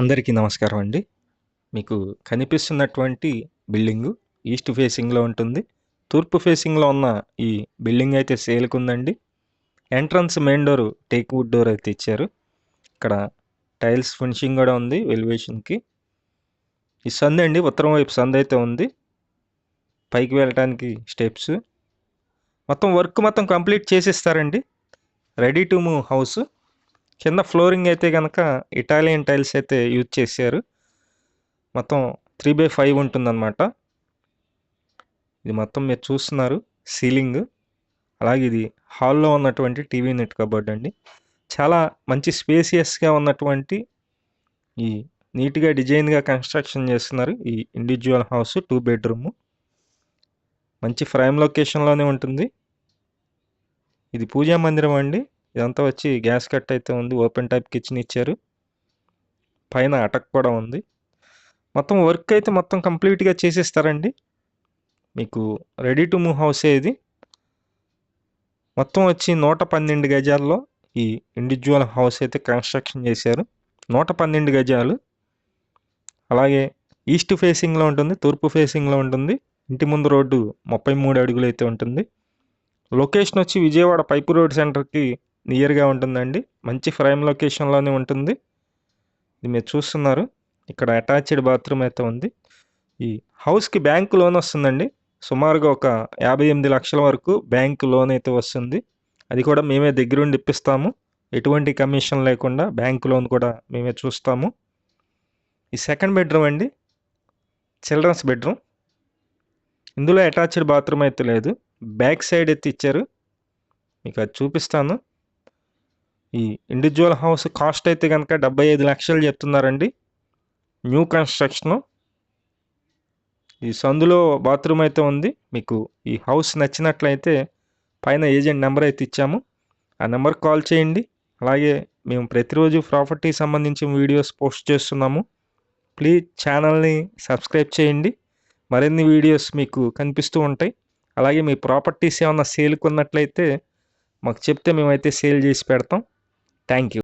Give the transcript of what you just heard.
అందరికీ నమస్కారం అండి. మీకు కనిపిస్తున్నటువంటి బిల్డింగు ఈస్ట్ ఫేసింగ్లో ఉంటుంది. తూర్పు ఫేసింగ్లో ఉన్న ఈ బిల్డింగ్ అయితే సేల్కుందండి. Entrance main door teak wood door అయితే ఇచ్చారు. ఇక్కడ టైల్స్ ఫినిషింగ్ కూడా ఉంది ఎలివేషన్కి ఈ సందు అండి ఉత్తరం వైపు సందు అయితే ఉంది. పైకి వెళ్ళటానికి స్టెప్స్. మొత్తం వర్క్ మొత్తం complete చేసిస్తారండి. Ready to move house. కింద ఫ్లోరింగ్ అయితే కనుక ఇటాలియన్ టైల్స్ అయితే యూజ్ చేశారు. మొత్తం త్రీ బై ఫైవ్ ఉంటుందన్నమాట. ఇది మొత్తం మీరు చూస్తున్నారు సీలింగ్. అలాగే ఇది హాల్లో ఉన్నటువంటి టీవీ నెట్ కబోర్డ్ అండి. చాలా మంచి స్పేసియస్గా ఉన్నటువంటి ఈ నీట్గా డిజైన్గా కన్స్ట్రక్షన్ చేస్తున్నారు ఈ ఇండివిజువల్ హౌస్ టూ బెడ్రూమ్. మంచి ఫ్రైమ్ లొకేషన్లోనే ఉంటుంది. ఇది పూజా మందిరం అండి. ఇదంతా వచ్చి గ్యాస్ కట్ అయితే ఉంది. ఓపెన్ టైప్ కిచెన్ ఇచ్చారు. పైన అటక్ కూడా ఉంది. మొత్తం వర్క్ అయితే మొత్తం కంప్లీట్గా చేసేస్తారండి. మీకు రెడీ టు మూవ్ హౌసే ఇది. మొత్తం వచ్చి నూట పన్నెండు గజాల్లో ఈ ఇండివిజువల్ హౌస్ అయితే కన్స్ట్రక్షన్ చేశారు. నూట పన్నెండు గజాలు. అలాగే ఈస్ట్ ఫేసింగ్లో ఉంటుంది తూర్పు ఫేసింగ్లో ఉంటుంది ఇంటి ముందు రోడ్డు ముప్పై మూడు అడుగులు అయితే ఉంటుంది. లొకేషన్ వచ్చి విజయవాడ పైపు రోడ్ సెంటర్కి నియర్గా ఉంటుందండి. మంచి ఫ్రేమ్ లొకేషన్లోనే ఉంటుంది. ఇది మీరు చూస్తున్నారు. ఇక్కడ అటాచ్డ్ బాత్రూమ్ అయితే ఉంది. ఈ హౌస్కి బ్యాంక్ లోన్ వస్తుందండి. సుమారుగా ఒక యాభై ఎనిమిది లక్షల వరకు బ్యాంక్ లోన్ అయితే వస్తుంది. అది కూడా మేమే దగ్గరుండి ఇప్పిస్తాము. ఎటువంటి కమిషన్ లేకుండా బ్యాంక్ లోన్ కూడా మేమే చూస్తాము. ఈ సెకండ్ బెడ్రూమ్ అండి. చిల్డ్రన్స్ బెడ్రూమ్ ఇందులో అటాచ్డ్ బాత్రూమ్ అయితే లేదు. బ్యాక్ సైడ్ అయితే ఇచ్చారు. మీకు అది చూపిస్తాను. ఈ ఇండివిజువల్ హౌస్ కాస్ట్ అయితే కనుక డెబ్బై ఐదు లక్షలు చెప్తున్నారండి. న్యూ కన్స్ట్రక్షన్ ఈ సందులో బాత్రూమ్ అయితే ఉంది. మీకు ఈ హౌస్ నచ్చినట్లయితే పైన ఏజెంట్ నెంబర్ అయితే ఇచ్చాము. ఆ నెంబర్ కాల్ చేయండి. అలాగే మేము ప్రతిరోజు ప్రాపర్టీ సంబంధించిన వీడియోస్ పోస్ట్ చేస్తున్నాము. ప్లీజ్ ఛానల్ని సబ్స్క్రైబ్ చేయండి. మరిన్ని వీడియోస్ మీకు కనిపిస్తూ ఉంటాయి. అలాగే మీ ప్రాపర్టీస్ ఏమైనా సేల్కి ఉన్నట్లయితే మాకు చెప్తే మేమైతే సేల్ చేసి పెడతాం. Thank you.